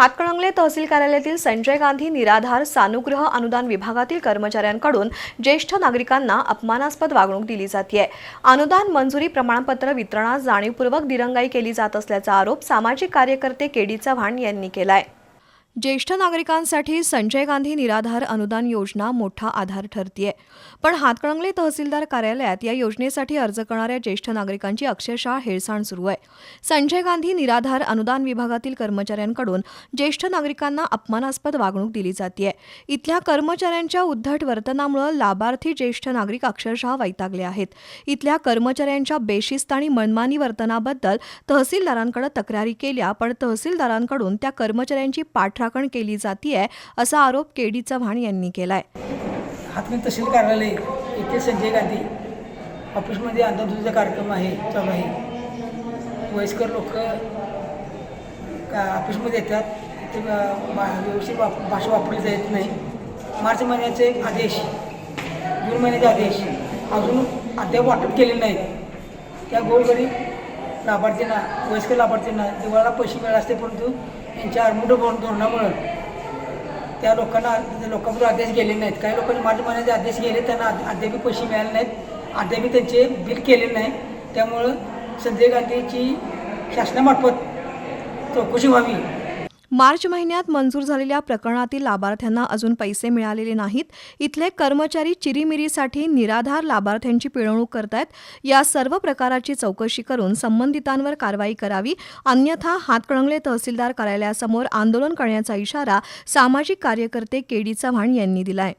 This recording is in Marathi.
हातकणंगले तहसील कार्यालयातील संजय गांधी निराधार सानुग्रह अनुदान विभागातील कर्मचाऱ्यांकडून ज्येष्ठ नागरिकांना अपमानास्पद वागणूक दिली जाते अनुदान मंजुरी प्रमाणपत्र वितरणात जाणीवपूर्वक दिरंगाई केली जात असल्याचा आरोप सामाजिक कार्यकर्ते केडी चव्हाण यांनी केलाय. ज्येष्ठ नागरिकांसाठी संजय गांधी निराधार अनुदान योजना मोठा आधार ठरतीये. पण हातकणंगले तहसीलदार कार्यालयात या योजनेसाठी अर्ज करणाऱ्या ज्येष्ठ नागरिकांची अक्षरशः हेळसांड सुरू आहे. संजय गांधी निराधार अनुदान विभागातील कर्मचाऱ्यांकडून ज्येष्ठ नागरिकांना अपमानास्पद वागणूक दिली जाते इथल्या कर्मचाऱ्यांच्या उद्धट वर्तनामुळे लाभार्थी ज्येष्ठ नागरिक अक्षरशः वैतागले आहेत. इथल्या कर्मचाऱ्यांच्या बेशिस्त आणि मनमानी वर्तनाबद्दल तहसीलदारांकडे तक्रारी केल्या पण तहसीलदारांकडून त्या कर्मचाऱ्यांची पाठ पाठराखण केली जातीये असा आरोप केडी चव्हाण यांनी केलाय. हातमी तहसील कार्यालय येथे संजय गांधी ऑफिसमध्ये अंधदुधीचा कार्यक्रम आहे चालू आहे. वयस्कर लोक ऑफिसमध्ये येतात ते व्यवस्थित वाप भाषा वापरली जात नाही. मार्च महिन्याचे आदेश जून महिन्याचे आदेश. अजून अद्याप वाटप केलेले नाहीत. त्या गोरगरीब लाभार्थींना वयस्कर लाभार्थींना दिवाळाला पैसे मिळाले असते परंतु यांच्या आरमुड धोरणामुळं त्या लोकांना त्या आदेश गेले नाहीत. काही लोकांनी माझ्या मनाचे आदेश गेले त्यांना अद- अद्यापही पैसे मिळाले नाहीत. अद्यापही त्यांचे बिल केले नाही त्यामुळं संजय गांधीची शासनामार्फत चौकशी व्हावी. मार्च महिन्यात मंजूर झालेल्या प्रकरणातील लाभार्थ्यांना अजून पैसे मिळालेले नाहीत. इथले कर्मचारी चिरीमिरीसाठी निराधार लाभार्थ्यांची पिळवणूक करतायत. या सर्व प्रकाराची चौकशी करून संबंधितांवर कारवाई करावी. अन्यथा हातकणंगले तहसीलदार कार्यालयासमोर आंदोलन करण्याचा इशारा सामाजिक कार्यकर्ते केडी चव्हाण यांनी दिलाय.